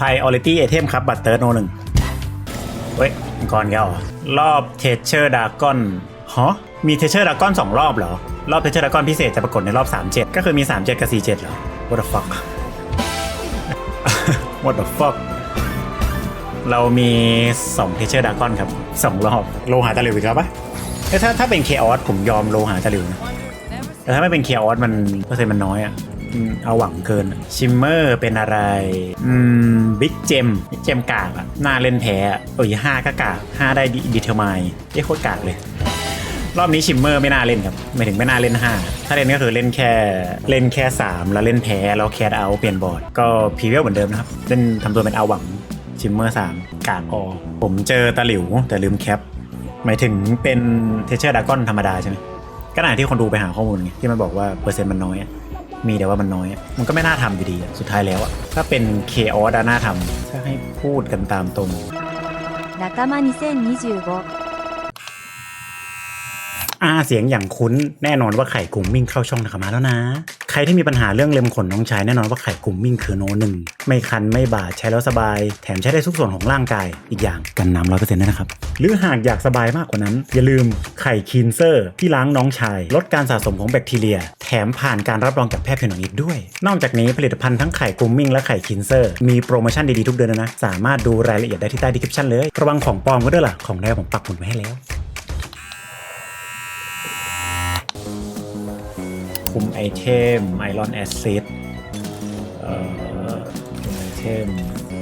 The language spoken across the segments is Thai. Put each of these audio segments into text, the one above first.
priority item ครับ บัตรเติร์โนหนึ่งเฮ้ยมังกรแกเหรอรอบเทเชอร์ดากอนฮะมีเทเชอร์ดากอนสองรอบเหรอ รอบเทเชอร์ดากอนพิเศษจะปรากฏในรอบ 37 ก็คือมี 37 กับ 47 เหรอ what the fuck what the fuck เรามี2เทเชอร์ดากอนครับ 2 รอบ โลหะตะหลิวอีกแล้วปะถ้าถ้าเป็นเคออสผมยอมโลหะตะหลิวนะแต่ถ้าไม่เป็นเคออสมันเปอร์เซ็นต์มันน้อยอะ อืมเอาหวังเกินชิมเมอร์เป็นอะไร อืมบิ๊กเจมบิ๊กเจมกากอะหน้าเล่นแพ้อะเอ้ยห้าก็กากห้าได้ดีเทอร์มายเอ้โคตรกากเลย รอบนี้ชิมเมอร์ไม่น่าเล่นครับไม่ถึงไม่น่าเล่น 5 ถ้าเล่นก็คือเล่นแค่เล่นแค่ 3 แล้วเล่นแพ้แล้วแคดเอาเปลี่ยนบอร์ดก็พรีเวลเหมือนเดิมนะครับเล่นทำตัวเป็นเอาหวังชิมเมอร์3กากออผมเจอตะหลิวแต่ลืมแคปหมายถึงเป็นเทเชอร์ดากอนธรรมดาใช่ไหมก็น่าที่คนดูไปหาข้อมูลไงที่มันบอกว่าเปอร์เซ็นต์มันน้อย มีแต่ว่ามันน้อย มันก็ไม่น่าทำอยู่ดีสุดท้ายแล้วอะถ้าเป็นเคออสน่าทำถ้าให้พูดกันตามตรง仲間2025 อาเสียงอย่างคุ้นแน่นอนว่าไข่กุมมิ่งเข้าช่องนะครับมาแล้วนะ ใครที่มีปัญหาเรื่องเล็มขนน้องชายแน่นอนว่าไข่กุมมิ่งคือโนหนึ่งไม่คันไม่บาดใช้แล้วสบาย แถมใช้ได้ทุกส่วนของร่างกาย อีกอย่างกันน้ำร้อยเปอร์เซ็นต์ด้วยนะครับ หรือหากอยากสบายมากกว่านั้น อย่าลืมไข่คีนเซอร์ ที่ล้างน้องชาย ลดการสะสมของแบคทีเรีย แถมผ่านการรับรองจากแพทย์ผิวหนังอีกด้วย นอกจากนี้ผลิตภัณฑ์ทั้งไข่กุมมิ่งและไข่คีนเซอร์มีโปรโมชั่นดีๆทุกเดือนนะสามารถดูรายละเอียดได้ที่ใต้ดีคริปชั่นเลยระวังของปลอมก็ด้วยล่ะของแท้ผมปักหมุดไว้ให้แล้ว คุมไอเทมไอรอนแอซิดเอ่อคุมไอเทม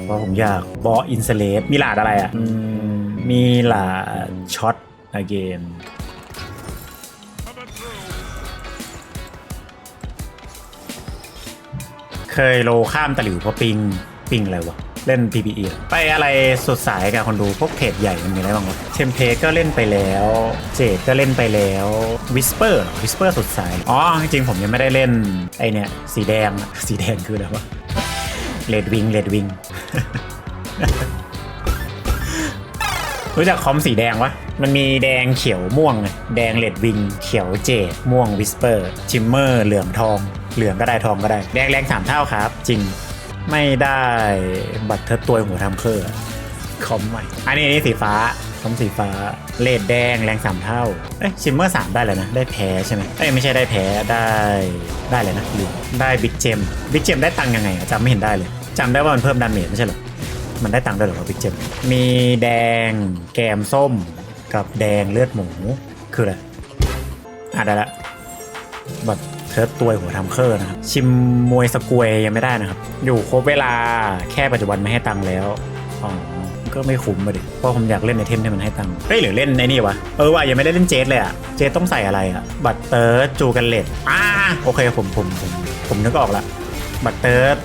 เพราะผมอยากบออินสเลตมีหลาดอะไรอะอืมมีหลาดช็อต again เคยโลข้ามตะหลิวเพราะปิงปิงอะไรวะเล่น PPE เหรอไปอะไรสุดสายกับคนดูพวกเพจใหญ่มันมีอะไรบ้างวะเทมเพก็เล่นไปแล้ว เจดก็เล่นไปแล้ว วิสเปอร์วิสเปอร์สุดสาย อ๋อ จริงผมยังไม่ได้เล่น ไอเนี่ย สีแดง สีแดงคืออะไรวะเลดวิงเลดวิงรู้จักคอมสีแดงวะ มันมีแดงเขียวม่วง แดงเลดวิง เขียวเจดม่วงวิสเปอร์ชิมเมอร์เหลืองทอง เหลืองก็ได้ทองก็ได้ แดงแรงสามเท่าครับ จริง ไม่ได้บัตรเทดตัวหัวทำเคอร์คอมใหม่ อันนี้อันนี้สีฟ้า คอมสีฟ้าเลดแดงแรงสามเท่า เอ้ยชิมเมอร์สามได้เลยนะ ได้แพ้ใช่ไหมเอ้ยไม่ใช่ได้แพ้ได้ได้เลยนะลืมได้บิ๊กเจมบิ๊กเจมได้ตังค์ยังไงอะจำไม่เห็นได้เลยจำได้ว่ามันเพิ่มดาเมจไม่ใช่เหรอมันได้ตังค์ด้วยเหรอบิ๊กเจมมีแดงแกมส้มกับแดงเลือดหมูคืออะไรอะได้ละบัตรเทิร์ตัวหัวทำเคอร์นะครับ ชิมมวยสกวยยังไม่ได้นะครับ อยู่ครบเวลาแค่ปัจจุบันไม่ให้ตังค์แล้วอ๋อ ก็ไม่คุ้มมาดิเพราะผมอยากเล่นไอเทมที่มันให้ตังค์เฮ้ยหรือเล่นไอ้นี่วะเออว่ะยังไม่ได้เล่นเจสเลยอะเจสต้องใส่อะไรอะบัตรเติร์ดจูกันเลดอ่าโอเคผมผมผมผมนึกออกละบัตรเติร์ด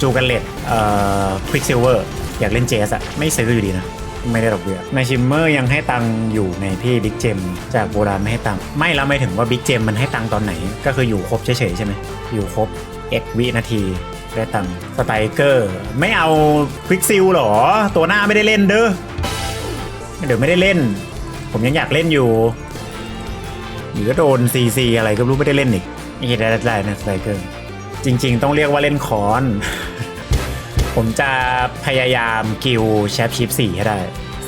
จูกันเลตเอ่อควิกซิลเวอร์อยากเล่นเจสอะไม่ซื้ออยู่ดีนะไม่ได้ดอกเบี้ยในชิมเมอร์ยังให้ตังค์อยู่ในพี่บิ๊กเจมจากโบราณไม่ให้ตังค์ไม่แล้วไม่ถึงว่าบิ๊กเจมมันให้ตังค์ตอนไหน ก็คืออยู่ครบเฉยๆใช่ไหมอยู่ครบ x วินาที ได้ตังค์สไตรเกอร์ ไม่เอาควิกซิลหรอ ตัวหน้าไม่ได้เล่นเด้อเดี๋ยวไม่ได้เล่น ผมยังอยากเล่นอยู่หรือก็โดนซีซีอะไรก็รู้ไม่ได้เล่นอีกนี่ได้ได้นะสไตรเกอร์จริง ๆ ต้องเรียกว่าเล่นคอน ผมจะพยายามกิลแชปชิปสี่ให้ได้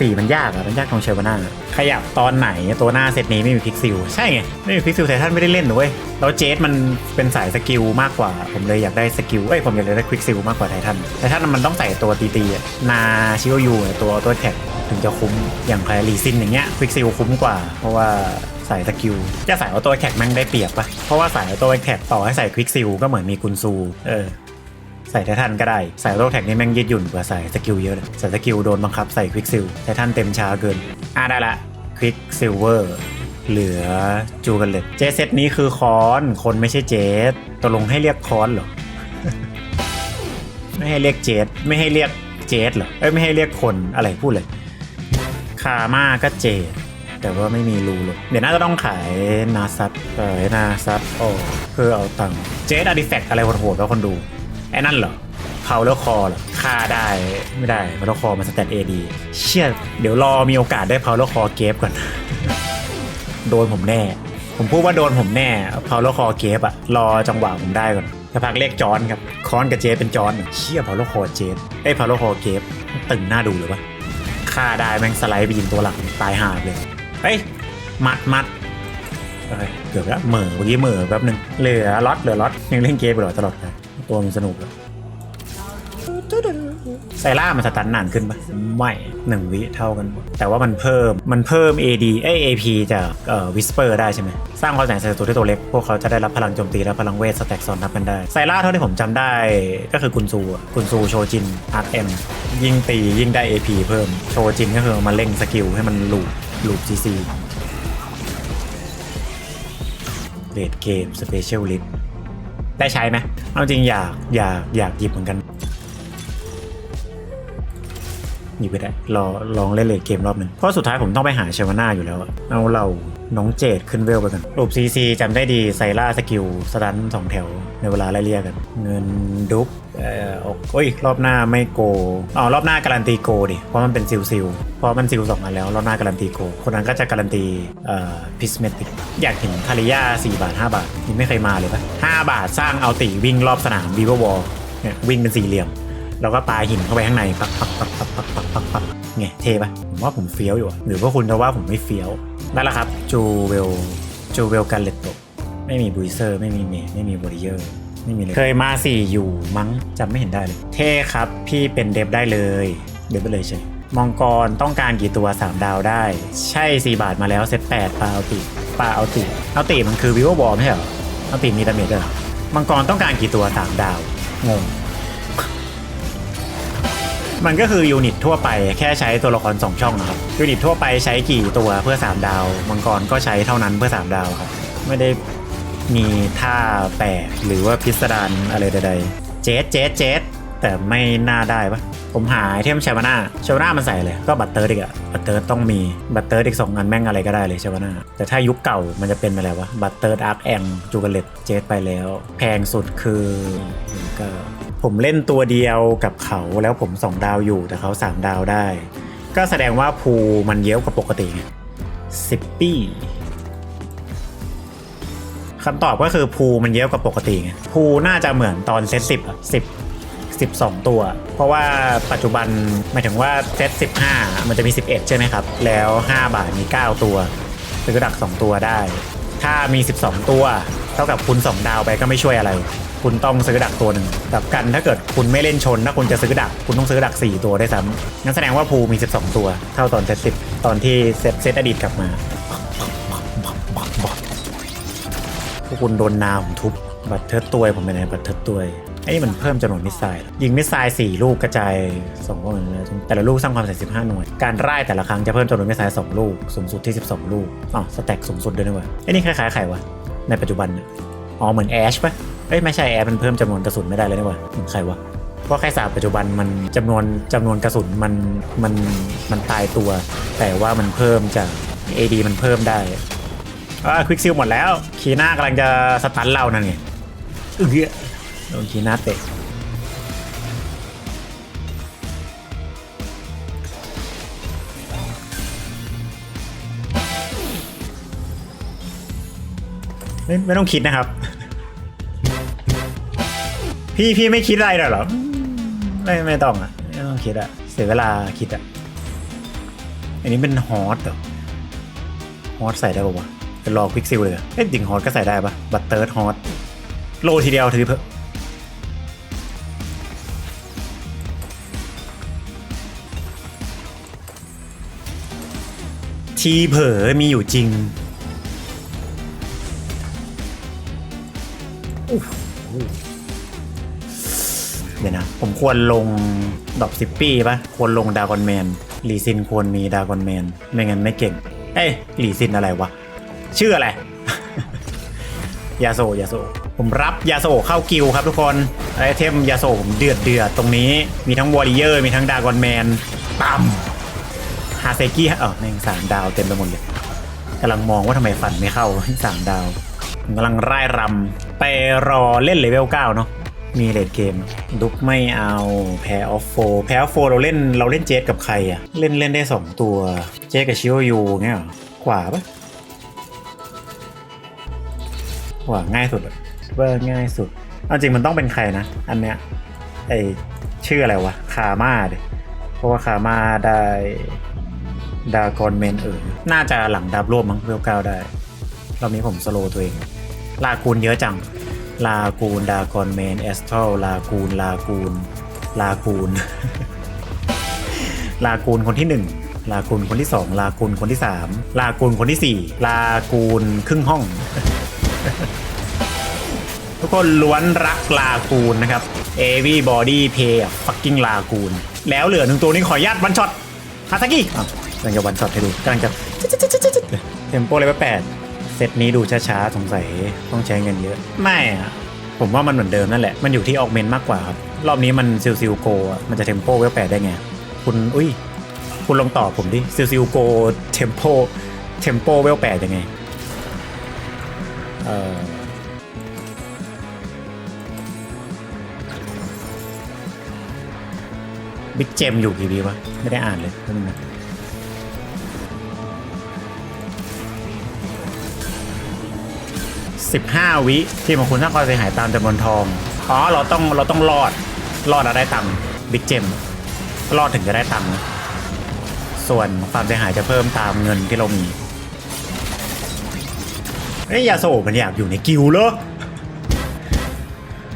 สี่มันยากอะมันยากตรงเชวาน่าขยับตอนไหนตัวหน้าเซตนี้ไม่มีพิกซิลใช่ไงไม่มีพิกซิลไททันไม่ได้เล่นหนูเว้ยแล้วเจสมันเป็นสายสกิลมากกว่า ผมเลยอยากได้สกิลเอ้ยผมอยากได้ควิกซิลมากกว่าไททันไททันมันต้องใส่ตัวตีๆอะนาชิโอยูตัวตัวแท็กถึงจะคุ้มอย่างใครลีซินอย่างเงี้ยควิกซิลคุ้มกว่า เพราะว่าสายสกิลจะใส่ออโต้แท็กแม่งได้เปรียบปะเพราะว่าสายออโต้แท็กต่อให้ใส่ควิกซิลก็เหมือนมีกุนซูเออ ใส่ไททันก็ได้ ใส่โรคแท็กนี่แม่งยืดหยุ่นกว่าใส่สกิลเยอะเลยใส่สกิลโดนบังคับใส่ควิกซิลไททันเต็มช้าเกิน อะได้ละควิกซิลเวอร์เหลือจูกันเลตเจเซตนี้คือคอน คนไม่ใช่เจสตกลงให้เรียกคอนเหรอ ไม่ให้เรียกเจสไม่ให้เรียกเจสเหรอ เอ้ยไม่ให้เรียกคนอะไรพูดเลย คาม่าก็เจดแต่ว่าไม่มีรูหรอกเดี๋ยวน่าจะต้องขายนาซัตขายนาซัตโอ้เพื่อเอาตังค์เจดอาร์ติแฟกอะไรโหดๆแล้วคนดู ไอ้นั่นเหรอเผาแล้วคอเหรอฆ่าได้ไม่ได้เผาแล้วคอมันสแตทเอดีเชี่ยเดี๋ยวรอมีโอกาสได้เผาแล้วคอเกฟก่อน โดนผมแน่ ผมพูดว่าโดนผมแน่เผาแล้วคอเกฟอะรอจังหวะผมได้ก่อนจะพักเรียกจอนครับคอนกับเจเป็นจอนเชี่ยพาโลคอเจนเอ้ยพาโลคอเกฟตึงหน้าดูเลยวะฆ่าได้แม่งสไลด์ไปยิงตัวหลังตายหาเลยเอ้ยมัดมัดเอ้ยเกือบแล้วเหม่อเมื่อกี้เหม่อแป๊บนึงเหลือล็อตเหลือล็อตยังเล่นเกมไปหรอตลอดเลย ตัวมันสนุกเลยไซล่ามันสตันนานขึ้นปะไม่หนึ่งวิเท่ากัน แต่ว่ามันเพิ่มมันเพิ่ม AD เอ้ย AP จากเอ่อวิสเปอร์ได้ใช่ไหม สร้างความแสงศัตรูที่ตัวเล็ก พวกเขาจะได้รับพลังโจมตีและพลังเวทสแต็กซ้อนทับกันได้ ไซล่าเท่าที่ผมจำได้ก็คือกุนซูอะกุนซูโชจินอาร์เอ็มยิ่งตียิ่งได้ AP เพิ่มโชจินก็คือมาเร่งสกิลให้มันลูปลูป CC เลดเกมสเปเชียลลิส ได้ใช้ไหมเอาจริงอยากอยากอยากหยิบเหมือนกันหยิบไปได้รอลองเล่นเลดเกมรอบหนึ่งเพราะสุดท้ายผมต้องไปหาเชวาน่าอยู่แล้วอะเอาเราน้องเจดขึ้นเวลไปกันรูปซีซีจำได้ดีไซล่าสกิลสตันสองแถวในเวลาไล่เรียกกัน เงินดุ๊บ เออโอ้ยรอบหน้าไม่โกอ๋อรอบหน้าการันตีโกดิเพราะมันเป็นซิลซิลเพราะมันซิลสองอันแล้วรอบหน้าการันตีโกคนนั้นก็จะการันตีเอ่อพิสเมติกอยากเห็นคาริยา4บาท 5 บาทยังไม่เคยมาเลยปะ5บาทสร้างเอาตีวิ่งรอบสนามวีเวอร์วอลเนี่ยวิ่งเป็นสี่เหลี่ยมแล้วก็ปาหินเข้าไปข้างในปักปักปักปักปักปักปักปักไงเท่ปะผมว่าผมเฟี้ยวอยู่หรือว่าคุณจะว่าผมไม่เฟี้ยวนั่นแหละครับจูเวลจูเวลกันเลตโตไม่มีบุยเซอร์ไม่มีเมย์ไม่มีบริเยอร์ ไม่มีเลย เคยมาสี่อยู่มั้งจำไม่เห็นได้เลย เท่ครับ พี่เป็นเดฟได้เลย เดฟไปเลยใช่มองกรต้องการกี่ตัว 3 ดาวได้ ใช่ 4 บาทมาแล้วเซต8ปาเอาติปาเอาติเอาติมันคือวิวบอลไม่ใช่เหรอเอาติมีดาเมจด้วยเหรอมังกรต้องการกี่ตัว 3 ดาวงงมันก็คือยูนิตทั่วไปแค่ใช้ตัวละคร 2 ช่องนะครับยูนิตทั่วไปใช้กี่ตัวเพื่อ 3 ดาว มังกรก็ใช้เท่านั้นเพื่อ 3 ดาวครับ ไม่ได้ มีท่าแปลกหรือว่าพิสดารอะไรใดๆ เจสเจสเจสแต่ไม่น่าได้ปะผมหาไอเทมชาวนาชาวนามันใส่เลย ก็บัตเตอร์ดิกอะบัตเตอร์ต้องมี บัตเตอร์อีกสองอันแม่งอะไรก็ได้เลยชาวนาแต่ถ้ายุคเก่ามันจะเป็นอะไรวะ บัตเตอร์อาร์คแองจูเกเลตเจสไปแล้ว แพงสุดคือก็ผมเล่นตัวเดียวกับเขาแล้วผมสองดาวอยู่แต่เขาสามดาวได้ ก็แสดงว่าภูมันเยอะกว่าปกติไงสิบปี คำตอบก็คือภูมันเยอะกว่าปกติไงภูน่าจะเหมือนตอนเซตสิบสิบสิบสองตัว เพราะว่าปัจจุบันหมายถึงว่าเซตสิบห้ามันจะมี 11 ใช่ไหมครับ แล้ว 5 บาทมี 9 ตัวซื้อดัก 2 ตัวได้ ถ้ามี 12 ตัว เท่ากับคุณ 2 ดาวไปก็ไม่ช่วยอะไร คุณต้องซื้อดักตัวหนึ่งกับกันถ้าเกิดคุณไม่เล่นชน ถ้าคุณจะซื้อดัก คุณต้องซื้อดัก 4 ตัวได้ซ้ำงั้นแสดงว่าภูมี 12 ตัว เท่าตอนเซตสิตอนที่เซตเซตอดีตกลับมา พวกคุณโดนนาผมทุบบัตรเทิร์ดตัวผมไปไหนบัตรเทิร์ดตัวไอ้นี่มันเพิ่มจำนวนมิสไซล์ยิงมิสไซล์สี่ลูกกระจายสองลูกแต่ละลูกสร้างความเสียสิบห้าหน่วย การร่ายแต่ละครั้งจะเพิ่มจำนวนมิสไซล์สองลูก สูงสุดที่12ลูกอ๋อสแต็กสูงสุดด้วยนะวะไอ้นี่คล้ายๆใครวะในปัจจุบันอ๋อเหมือนแอชปะเอ้ยไม่ใช่แอชมันเพิ่มจำนวนกระสุนไม่ได้เลยนะวะเหมือนใครวะเพราะแค่สาบปัจจุบันมันจำนวนจำนวนกระสุนมันมันมันตายตัว แต่ว่ามันเพิ่มจาก AD มันเพิ่มได้ อ่าควิกซิลหมดแล้ว คีน่ากำลังจะสตันเรานั่นไงเออโดนคีน่าเตะไม่ไม่ต้องคิดนะครับ พี่พี่ไม่คิดอะไรหรอเหรออืมไม่ไม่ต้องอะไม่ต้องคิดอะ เสียเวลาคิดอะ อันนี้เป็นฮอตเหรอฮอตใส่ได้ปะวะ เป็นรอควิกซิลเลยเอ้ยจริงฮอตก็ใส่ได้ปะบัตเตอร์ฮอตโลทีเดียวถือเพอทีเผลอมีอยู่จริงเดี๋ยวนะ ผมควรลงดอกซิปปี้ปะควรลงดากอนแมนลีซินควรมีดากอนแมน ไม่งั้นไม่เก่ง เอ้ยหลีซินอะไรวะ ชื่ออะไร ยาโซยาโซผมรับยาโซเข้ากิลครับทุกคนไอเทมยาโซผมเดือดเดือดตรงนี้ มีทั้งวอริเยอร์มีทั้งดากอนแมนปั๊มฮาเซกิเออแม่งสามดาวเต็มไปหมดเลยกำลังมองว่าทำไมฟันไม่เข้าสามดาวผมกำลังไล่รำไปรอเล่นเลเวล9เนาะมีเลดเกมดุกไม่เอาแพ้ออฟโฟแพ้ออฟโฟเราเล่นเราเล่นเจสกับใครอะเล่นเล่นได้ 2 ตัวเจสกับชิโอยูเงี้ยเหรอขวาปะ วาง่ายสุดอะว่าง่ายสุดเอาจริงมันต้องเป็นใครนะ อันเนี้ยไอชื่ออะไรวะคาม่าดิเพราะว่าคาม่าได้ดากอนเมนเออน่าจะหลังดับรวบมั้งเวลเก้าได้รอบนี้ผมสโลตัวเอง ลากูนเยอะจัง ลากูนดากอนเมนเอสทอลลากูนลากูนลากูนลากูนคนที่หนึ่งลากูนคนที่สองลากูนคนที่สามลากูนคนที่สี่ลากูนครึ่งห้อง ทุกคนล้วนรักลากูนนะครับ everybody pay a fucking ลากูนแล้วเหลือหนึ่งตัวนี้ขออนุญาตวันช็อตฮาซากิอะกำลังจะวันช็อตให้ดูกำลังจะเทมโปเลยว่าแปดเซตนี้ดูช้าๆสงสัยต้องใช้เงินเยอะ ไม่อะผมว่ามันเหมือนเดิมนั่นแหละ มันอยู่ที่ออกเมนมากกว่าครับ รอบนี้มันซิลซิลโกอะมันจะเทมโปเวลแปดได้ไง คุณอุ้ย คุณลองตอบผมดิซิลซิลโกเทมโปเทมโปเวลแปดยังไง เออบิ๊กเจมอยู่กี่วีวะ ไม่ได้อ่านเลยแป๊บนึงนะสิบห้าวิ ที่ของคุณสร้างความเสียหายตามจำนวนทอง อ๋อ เราต้องเราต้องรอด รอดแล้วได้ตังค์บิ๊กเจมรอดถึงจะได้ตังค์นะส่วนความเสียหายจะเพิ่มตามเงินที่เรามี เอ้ยยาโซมันอยากอยู่ในกิวเหรอ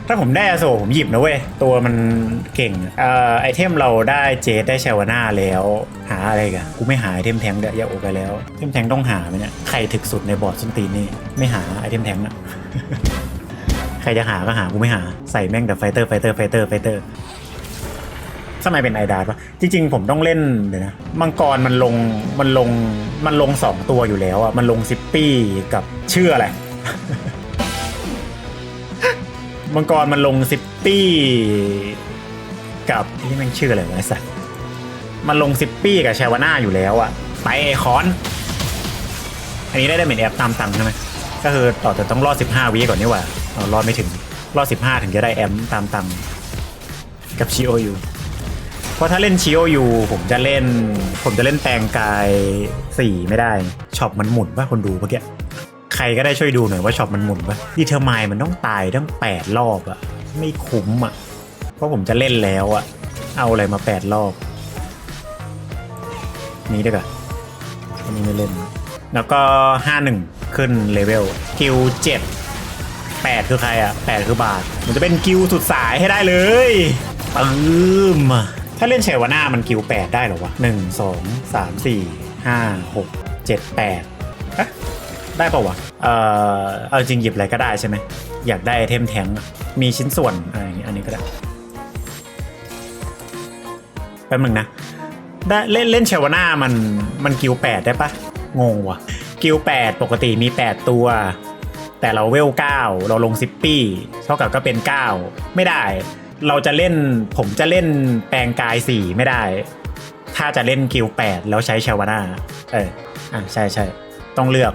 ถ้าผมได้อาโซผมหยิบนะเว้ย ตัวมันเก่งเอ่อไอเทมเราได้เจสได้ชาวาน่าแล้ว หาอะไรกันกูไม่หาไอเทมแทงเดี๋ยวยาโอไปแล้วไอเทมแทงต้องหาไหมเนี่ยใครถึกสุดในบอร์ดส้นตีนนี่ไม่หาไอเทมแทงอะ ใครจะหาก็หากูไม่หาใส่แม่งแต่ไฟเตอร์ไฟเตอร์ไฟเตอร์ไฟเตอร์ สมัยเป็นไอดาร์ปะจริง ๆ ผมต้องเล่นเดี๋ยวนะมังกรมันลงมันลงมันลงสองตัวอยู่แล้วอะมันลงซิปปี้กับเชื่ออะไรมังกรมันลงซิปปี้กับนี่มันชื่ออะไรวะไอ้สัสมันลงซิปปี้กับชาวาน่าอยู่แล้วอะไปไอคอน อันนี้ได้ได้เหมือนแอปตามตังค์ใช่ไหมก็คือต่อแต่ต้องรอด 15วิก่อนนี่หว่าเอารอดไม่ถึง รอด 15 ถึงจะได้แอมตามตังค์กับชิโออยูเพ ราะถ้าเล่นชิโอยูผมจะเล่น ผมจะเล่นแปลงกายสี่ไม่ได้ช็อปมันหมุนป่ะคนดูเมื่อกี้ใครก็ได้ช่วยดูหน่อยว่าช็อปมันหมุนป่ะดีเทอร์มายมันต้องตายตั้งแปดรอบอะไม่คุ้มอะเพราะผมจะเล่นแล้วอะเอาอะไรมาแปดรอบ นี้ด้วยกันอันนี้ไม่เล่น แล้วก็ห้าหนึ่งขึ้นเลเวลกิลเจ็ดแปดคือใครอะแปดคือบาท มันจะเป็นกิลสุดสายให้ได้เลยปืม ถ้าเล่นเชวาน่ามันกิลแปดได้หรอวะหนึ่งสองสามสี่ห้าหกเจ็ดแปดอะได้ป่าวะ เอ่อเอาจริงหยิบอะไรก็ได้ใช่ไหม อยากได้ไอเทมแทงมีชิ้นส่วนอะไรอย่างงี้อันนี้ก็ได้ แป๊บนึงนะได้เล่นเล่นเชวาน่ามันมันกิวแปดได้ปะงงวะกิวแปดปกติมี 8 ตัว แต่เราเวล 9 เราลงซิปปี้ เท่ากับก็เป็น 9 ไม่ได้ เราจะเล่นผมจะเล่นแปลงกาย4ไม่ได้ ถ้าจะเล่นกิว8แล้วใช้ชาวนาเอออะใช่ใช่ต้องเลือก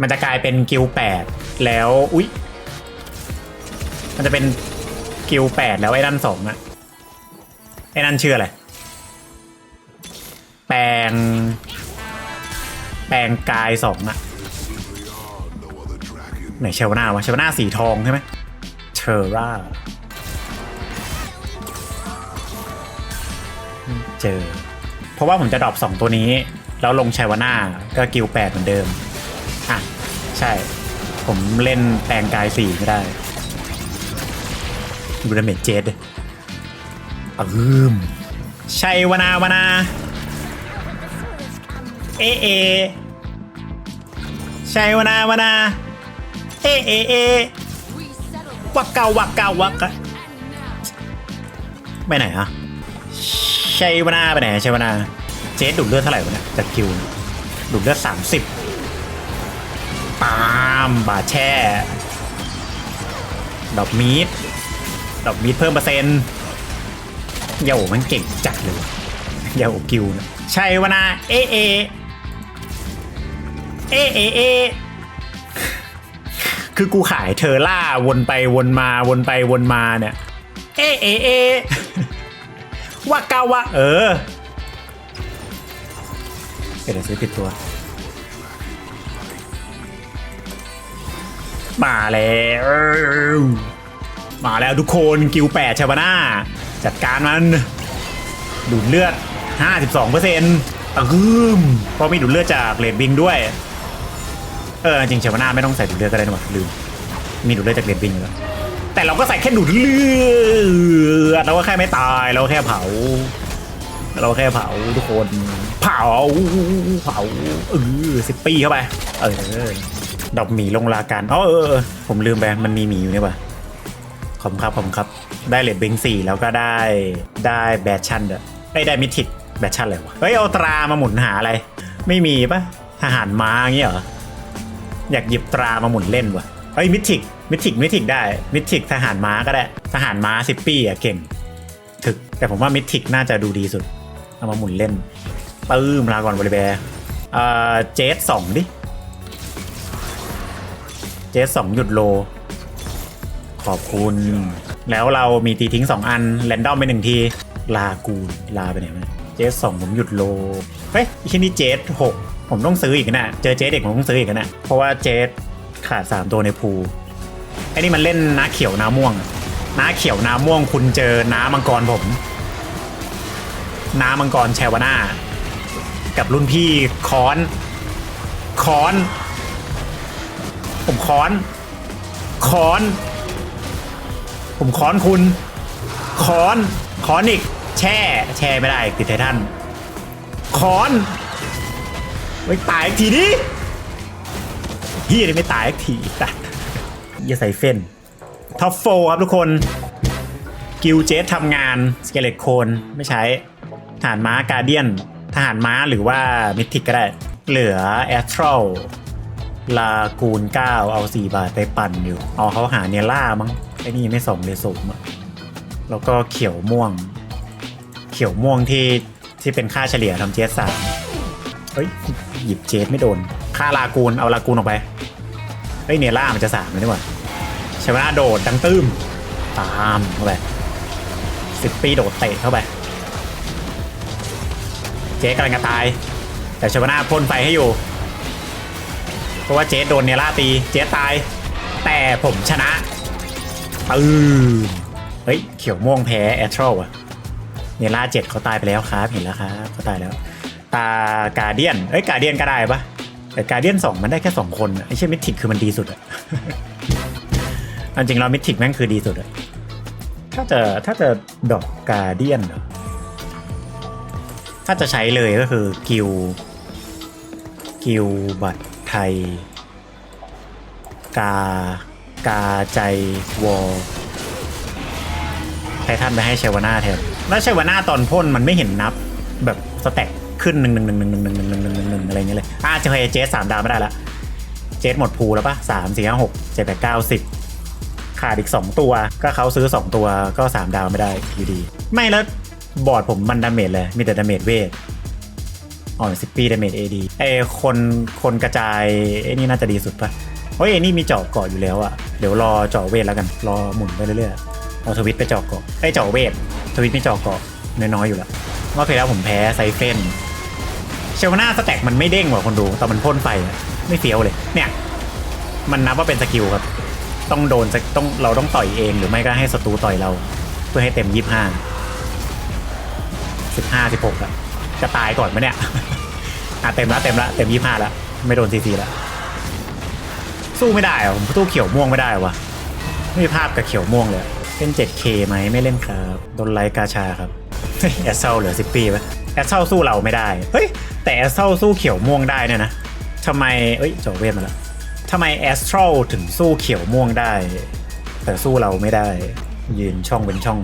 มันจะกลายเป็นกิลแปดแล้วอุ๊ยมันจะเป็นกิลแปดแล้วไอ้นั่นสองอะไอ้นั่นชื่ออะไรแปลง แปลงกายสองอะไหนเชลนาวะเชลนาสีทองใช่ไหมเชอร่า เจอ เพราะว่าผมจะดรอปสองตัวนี้ แล้วลงชัยวาน่าก็กิลแปดเหมือนเดิม อะ ใช่ ผมเล่นแปลงกายสี่ไม่ได้ดูดาเมจเจดอืมชัยวานาวานา เอเอชัยวานาวานา เอเอเอวักเกาวักเกาวักกะไปไหนอะ ชัยวานาไปไหนชัยวานาเจดดูดเลือดเท่าไหร่วะเนี่ยจากคิวดูดเลือดสามสิบปามบาดแช่ ดอกมีด ดอกมีดเพิ่มเปอร์เซ็นต์เยามันเก่งจัดเลยเยากิวนะชัยวนาเอเอเอเอเอคือกูขายเทอร่าวนไปวนมาวนไปวนมาเนี่ย เอเอเอ วากาวะ เออเดี๋ยวซื้อผิดตัว มาแล้ว มาแล้วทุกคนกิวแปดชาวนาจัดการมัน ดูดเลือด 52เปอร์เซ็นต์ตะกึมเพราะมีดูดเลือดจากเลดบิงด้วย เออจริงชาวนาไม่ต้องใส่ดูดเลือดก็ได้นะวะลืมมีดูดเลือดจากเลดบิงอยู่แล้ว แต่เราก็ใส่แค่ดูดเลือดเราก็แค่ไม่ตายเราแค่เผา เราแค่เผาทุกคน เผาเผาเออสิบปีเข้าไป เออดอกหมีลงลากันอ๋อเออเออผมลืมไปมันมีหมีอยู่นี่ป่ะขอบครับขอบครับ ได้เลดเบงสี่แล้วก็ได้ได้แบทชั่นด้วยไอ้ได้มิทิกแบทชั่นอะไรวะเฮ้ยเอาตรามาหมุนหาอะไร ไม่มีป่ะทหารม้าอย่างเงี้ยเหรออยากหยิบตรามาหมุนเล่นว่ะ เฮ้ยมิทิกมิทิกมิทิกได้มิทิกทหารม้าก็ได้ทหารม้าสิบปีอะเก่ง ถึก แต่ผมว่ามิทิกน่าจะดูดีสุด เอามาหมุนเล่นปื้มลาก่อนบริแบร์เอ่อเจสสองดิ เจสสองหยุดโล ขอบคุณ แล้วเรามีตีทิ้งสองอัน แรนดอมไปหนึ่งที ลากูลาไปไหนมาเจสสองผมหยุดโล เฮ้ยอีกชิ้นนี้เจสหกผมต้องซื้ออีกนะ เจอเจสเด็กผมต้องซื้ออีกนะ เพราะว่าเจส ขาดสามตัวในพูไอ้นี่มันเล่นน้าเขียวน้าม่วง น้าเขียวน้าม่วงคุณเจอน้ามังกรผม น้ามังกรแชวาน่ากับรุ่นพี่ค้อน ค้อน ผมค้อน ค้อน ผมค้อนคุณ ค้อน ค้อนอีก แช่ แช่ไม่ได้ติดไททันค้อน ไม่ตายอีกทีนี้ ดิเฮียนี่ไม่ตายอีกทีตัดอย่าใส่เฟ้นท็อปโฟครับทุกคน กิลเจสทำงาน สเกเลตโคนไม่ใช้ทหารม้าการเดียน ทหารม้าหรือว่ามิทิกก็ได้ เหลือแอสทรัลลากูน9เอา4บาทไปปั่นอยู่เอาเขาหาเนล่ามั้งไอ้นี่ไม่ส่งเลยส่งอะแล้วก็เขียวม่วง เขียวม่วงที่ที่เป็นค่าเฉลี่ยทำเจสสามเฮ้ย หยิบเจสไม่โดน ค่าลากูนเอาลากูนออกไปเฮ้ยเนล่ามันจะสามเลยดีกว่าช่ไหมโดดดังตื้มตามเข้าไปสิบปีโดดเตะเข้าไป เจ๊กำลังจะตาย แต่ชวนาพ่นไฟให้อยู่ เพราะว่าเจ๊โดนเนล่าตี เจ๊ตาย แต่ผมชนะปื้มเฮ้ย เขียวม่วงแพ้แอทรอลอะเนล่าเจ็ดเขาตายไปแล้วครับ เห็นแล้วครับเขาตายแล้ว ตากาเดียน เอ้ยกาเดียนก็ได้ปะ แต่กาเดียนสองมันได้แค่สองคนอะไอ้เช่มิทิกคือมันดีสุดอะจริงเรามิทิกแม่งคือดีสุดอะถ้าจะถ้าจะดอกกาเดียนเหรอถ้าจะใช้เลยก็คือกิลกิลบัตรไทย กากาใจวอลไททันไปให้เชวาน่าแทนแล้วเชวาน่าตอนพ่นมันไม่เห็นนับแบบสแต็ก ขึ้นหนึ่งหนึ่งหนึ่งหนึ่งหนึ่งหนึ่งหนึ่งหนึ่งหนึ่งหนึ่งอะไรเงี้ยเลยอ่าจะเคยเจสสามดาวไม่ได้ละเจสหมดพูแล้วปะสามสี่ห้าหกเจ็ดแปดเก้าสิบขาดอีกสองตัว ก็เขาซื้อสองตัวก็สามดาวไม่ได้อยู่ดี ไม่แล้วบอร์ดผมมันดาเมจเลย มีแต่ดาเมจเวทอ๋อสิบปีดาเมจเอดีไอคนคนกระจายไอ้นี่น่าจะดีสุดปะเฮ้ยไอ้นี่มีเจาะเกาะอยู่แล้วอะเดี๋ยวรอเจาะเวทแล้วกันรอหมุนไปเรื่อยๆเอาทวิตไปเจาะเกาะไอเจาะเวททวิตไม่เจาะเกาะน้อยๆอยู่แล้ว ว่าเคยแล้วผมแพ้ไซเฟนเชลนาสแต็กมันไม่เด้งว่ะคนดูแตอนมันพ่นไฟไม่เฟี้ยวเลย เนี่ย มันนับว่าเป็นสกิลครับ ต้องโดนสักต้องเราต้องต่อยเองหรือไม่ก็ให้ศัตรูต่อยเรา เพื่อให้เต็มยี่ห้าสิบห้าสิบหกอะจะตายก่อนไหมเนี่ยอะเต็มละเต็มละเต็มยี่ห้าละไม่โดนซีซีละสู้ไม่ได้อะผมสู้เขียวม่วงไม่ได้วะไม่มีภาพกับเขียวม่วงเลยเล่น 7K ไหมไม่เล่นครับโดนไลกาชาครับ แอสเซลเหลือสิบปีปะแอสเซลสู้เราไม่ได้ เฮ้ย แต่แอสเซลสู้เขียวม่วงได้เนี่ยนะทำไมเอ้ยจบเวทมาแล้วทำไมแอสเทรลถึงสู้เขียวม่วงได้ แต่สู้เราไม่ได้ ยืนช่องเป็นช่อง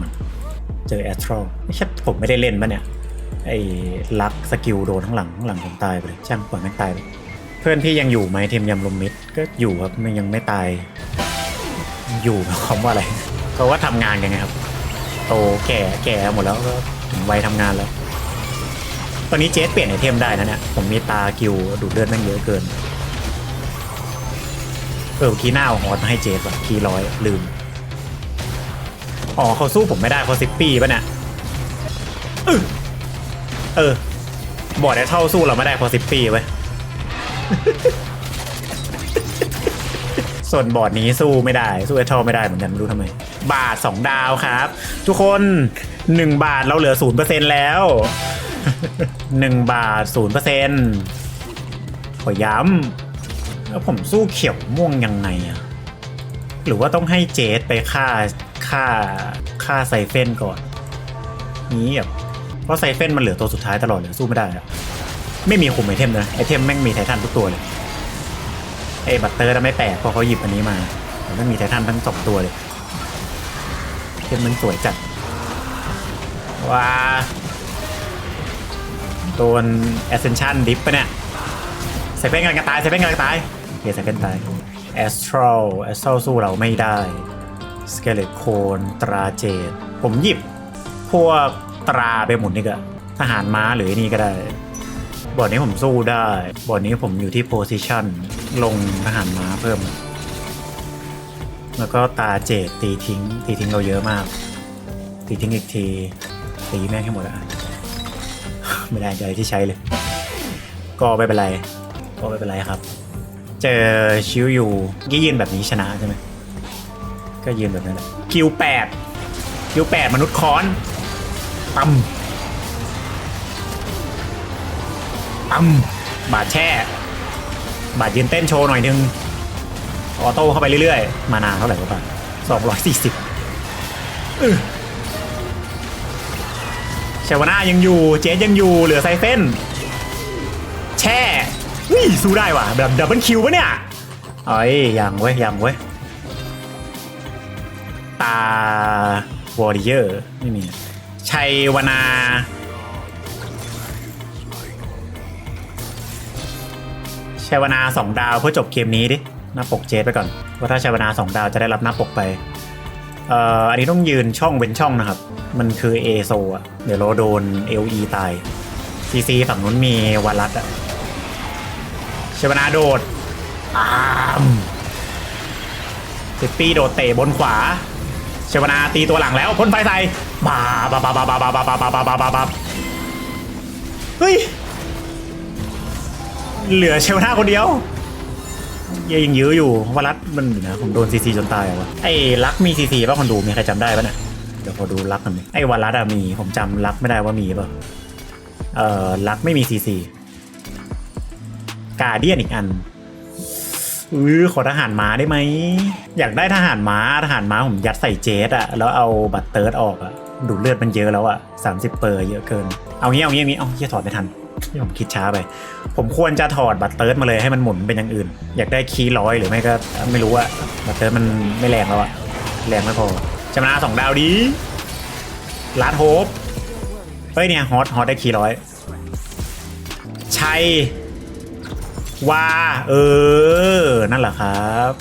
เจอแอสทรอลไม่ใช่ผมไม่ได้เล่นปะเนี่ยไอ้ลักสกิลโดนข้างหลังข้างหลังผมตายไปเลยช่างปล่อยแม่งตายไปเพื่อนพี่ยังอยู่ไหมทีมยำลมมิดก็อยู่ครับมันยังไม่ตาย อยู่หมายความว่าอะไรเขาว่าทำงานกันไงครับ โตแก่แก่หมดแล้วก็ ถึงวัยทำงานแล้ว ตอนนี้เจสเปลี่ยนไอเทมได้นะเนี่ย ผมมีตากิวดูดเลือดแม่งเยอะเกิน เออเมื่อกี้หน้าเอาฮอตมาให้เจสว่ะคีร้อยลืม อ๋อเขาสู้ผมไม่ได้เพราะซิปปี้ป่ะเนี่ยเออ บอดไอเท่าสู้เราไม่ได้เพราะซิปปี้ไว้ยส่วนบอร์ดนี้สู้ไม่ได้ สู้ไอเท่าไม่ได้เหมือนกันไม่รู้ทำไม บาท 2 ดาวครับ ทุกคน 1บาทเราเหลือ0%แล้ว1บาท0%ขอย้ำแล้วผมสู้เขียวม่วงยังไงอะหรือว่าต้องให้เจสไปฆ่าฆ่าฆ่าไซเฟนก่อน นี้แบบเพราะไซเฟนมันเหลือตัวสุดท้ายตลอดเลยสู้ไม่ได้อะไม่มีคุมไอเทมนะไอเทมแม่งมีไททันทุกตัวเลยไอบัตเตอร์น่ะไม่แปลกเพราะเขาหยิบอันนี้มาแต่มันมีไททันทั้งสองตัวเลยเทมมันสวยจัด ว้าโดน Ascension ดิฟปะเนี่ยไซเฟนกำลังจะตายไซเฟนกำลังจะตายโอเคไซเฟนตาย Astral Astral สู้เราไม่ได้สเกเลตโคนตราเจดผมหยิบ พวกตราไปหมุนนี่ก็ทหารม้าหรือนี่ก็ได้ บอร์ดนี้ผมสู้ได้ บอร์ดนี้ผมอยู่ที่โพซิชันลงทหารม้าเพิ่ม แล้วก็ตาเจดตีทิ้ง ตีทิ้งเราเยอะมาก ตีทิ้งอีกที ตีแม่งให้หมดอะไม่ได้ใจที่ใช้เลย ก็ไม่เป็นไร ก็ไม่เป็นไรครับ เจอชิวอยู่ยี่ยืนแบบนี้ชนะใช่ไหมก็ยืนแบบนั้นแหละคิวแปดคิวแปดมนุษย์ค้อนตั้มตั้มบาดแช่ บาดยืนเต้นโชว์หน่อยนึง ออโต้เข้าไปเรื่อยๆ มานาเท่าไหร่วะป่ะสองร้อยสี่สิบ เชวนายังอยู่ เจสยังอยู่เหลือไซเฟนแช่วิ่สู้ได้ว่ะแบบดับเบิลคิวปะเนี่ยเอ้ยยังเว้ยยังเว้ยตาวอริเยอร์ไม่มีชัยวนาชัยวนาสองดาวเพื่อจบเกมนี้ดิหน้าปกเจสไปก่อนว่าถ้าชัยวนาสองดาวจะได้รับหน้าปกไป อ่ออันนี้ต้องยืนช่องเว้นช่องนะครับ มันคือเอโซอะเดี๋ยวเราโดน LE ตาย CC ฝั่งนู้นมีวารัตอะเชวนาโดดอามติปปี้โดดเตะบนขวา เชวนาตีตัวหลังแล้วพ่นไฟใส่บาบาบาบาบาบาบาบาบาบาบาบาบาเฮ้ย เหลือเชวนาคนเดียว ยังยื้ออยู่วารัตมันอยู่นะผมโดนซีซีจนตายอะวะไอ้ลักมีซีซีป่ะคนดูมีใครจำได้ป่ะเนี่ยเดี๋ยวพอดูลักกันดิไอ้วารัตอะมีผมจำลักไม่ได้ว่ามีป่ะเอ่อลักไม่มีซีซีกาเดียนอีกอันอือขอทหารม้าได้ไหมอยากได้ทหารม้าทหารม้าผมยัดใส่เจสอะแล้วเอาบัตรเติร์ดออกอะดูดเลือดมันเยอะแล้วอะสามสิบเปอร์เยอะเกิน เอางี้เอางี้เอางี้เอาเฮียถอดไม่ทัน ที่ผมคิดช้าไป ผมควรจะถอดบัตรเติร์ดมาเลยให้มันหมุนเป็นอย่างอื่น อยากได้คีย์ร้อยหรือไม่ก็ไม่รู้อะบัตรเติร์ดมันไม่แรงแล้วอะแรงไม่พอจำนาสองดาวดีลาดโฮปเฮ้ยเนี่ยฮอตฮอตได้คีย์ร้อยชัยว่าเออ นั่นแหละครับ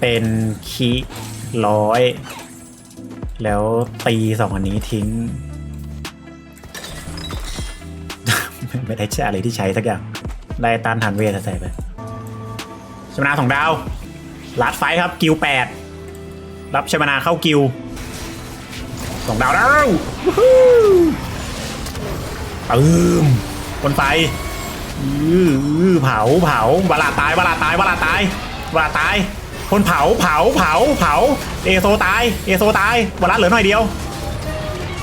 เป็นคีร้อย แล้วตีสองอันนี้ทิ้ง ไม่ได้ใช้อะไรที่ใช้สักอย่างได้ต้านทานเวทใส่ไปชมนาสองดาวลัดไฟครับ กิวแปดรับชมนาเข้ากิวสองดาวแล้วเติมบนไฟอืออือเผาเผาบาลาตายบาลาตายบาลาตายบาลาตาย คนเผาเผาเผาเผา เอโซตาย เอโซตายวารัสเหลือหน่อยเดียว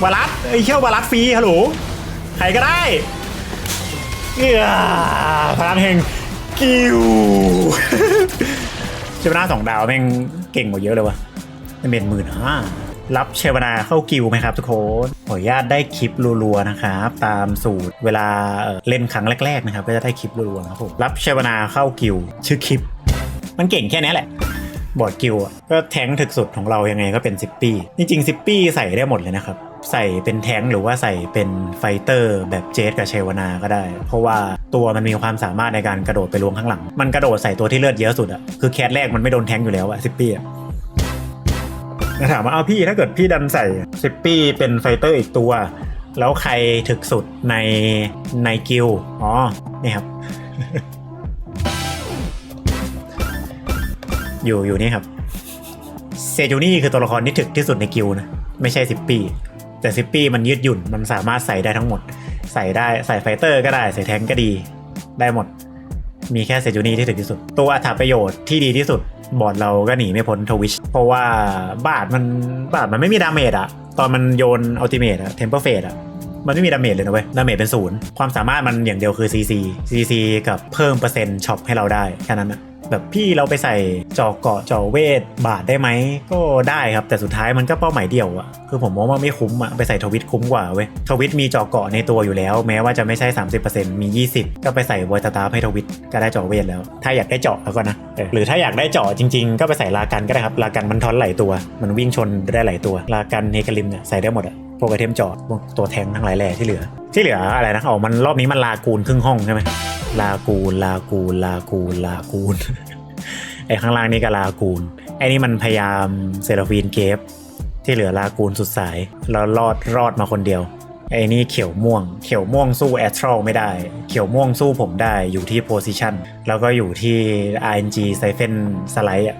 วารัสไอ้เชี่ยววารัสฟรีฮัลโหลใครก็ได้ พลังแห่งกิวเชวนาสองดาวแม่งเก่งกว่าเยอะเลยวะเมนหมื่นห้ารับเชวนาเข้ากิวไหมครับทุกคนขออนุญาตได้คลิปรัวๆนะครับตามสูตรเวลาเล่นครั้งแรกๆนะครับก็จะได้คลิปรัวๆนะครับผมรับเชวนาเข้ากิวชื่อคลิป มันเก่งแค่นี้แหละบอร์ดกิวอะก็แทงถึกสุดของเรายังไงก็เป็นซิปปี้จริงๆซิปปี้ใส่ได้หมดเลยนะครับ ใส่เป็นแท้งหรือว่าใส่เป็นไฟเตอร์แบบเจสกับเชวนาก็ได้ เพราะว่าตัวมันมีความสามารถในการกระโดดไปล้วงข้างหลัง มันกระโดดใส่ตัวที่เลือดเยอะสุดอะคือแคสแรกมันไม่โดนแท้งอยู่แล้วอะซิปปี้อะแล้ถามว่าเอาพี่ถ้าเกิดพี่ดันใส่ซิปปี้เป็นไฟเตอร์อีกตัว แล้วใครถึกสุดในในกิลอ๋อนี่ครับ อยู่อยู่นี่ครับเซจูนี่คือตัวละครที่ถึกที่สุดในกิลนะไม่ใช่ซิปปี้ แต่ซิปปี้มันยืดหยุ่นมันสามารถใส่ได้ทั้งหมด ใส่ได้ใส่ไฟเตอร์ก็ได้ใส่แทงก็ดีได้หมด มีแค่เซจูนี่ที่ถึงที่สุด ตัวอัถประโยชน์ที่ดีที่สุด บอร์ดเราก็หนีไม่พ้นทวิชเพราะว่าบาทมันบาทมันไม่มีดาเมจอะตอนมันโยนอัลติเมทอะเทมเพอร์เฟสอะ มันไม่มีดาเมจเลยนะเว้ย ดาเมจเป็นศูนย์ ความสามารถมันอย่างเดียวคือ CC CC กับเพิ่มเปอร์เซ็นต์ช็อปให้เราได้แค่นั้นอะแบบพี่เราไปใส่จอกเกาะจอเวทบาทได้ไหม ก็ได้ครับ แต่สุดท้ายมันก็เป้าหมายเดียวอะคือผมมองว่าไม่คุ้มอะไปใส่ทวิตคุ้มกว่าเว้ยทวิตมีจอกเกาะในตัวอยู่แล้ว แม้ว่าจะไม่ใช่ 30%มี 20 ก็ไปใส่วอยตาตาให้ทวิตก็ได้จอเวทแล้ว ถ้าอยากได้เจาะแล้วก็นะหรือถ้าอยากได้เจาะจริง ๆ ก็ไปใส่ลากันก็ได้ครับลากันมันทอนหลายตัว มันวิ่งชนได้หลายตัวลากันเฮกลิมเนี่ยใส่ได้หมดอะ พวกไอเทมจอดตัวแทงทั้งหลายแหล่ที่เหลือ ที่เหลืออะไรนะอ๋อมันรอบนี้มันลากูลครึ่งห้องใช่ไหมลากูลลากูลลากูลลากูลไอข้างล่างนี่ก็ลากูลไอนี่มันพยายามเซราฟีนเกฟที่เหลือลากูลสุดสายแล้วรอดรอดมาคนเดียวไอนี่เขียวม่วง เขียวม่วงสู้แอสทรัลไม่ได้ เขียวม่วงสู้ผมได้อยู่ที่โพซิชันแล้วก็อยู่ที่ RNG ไซเฟนสไลด์อะ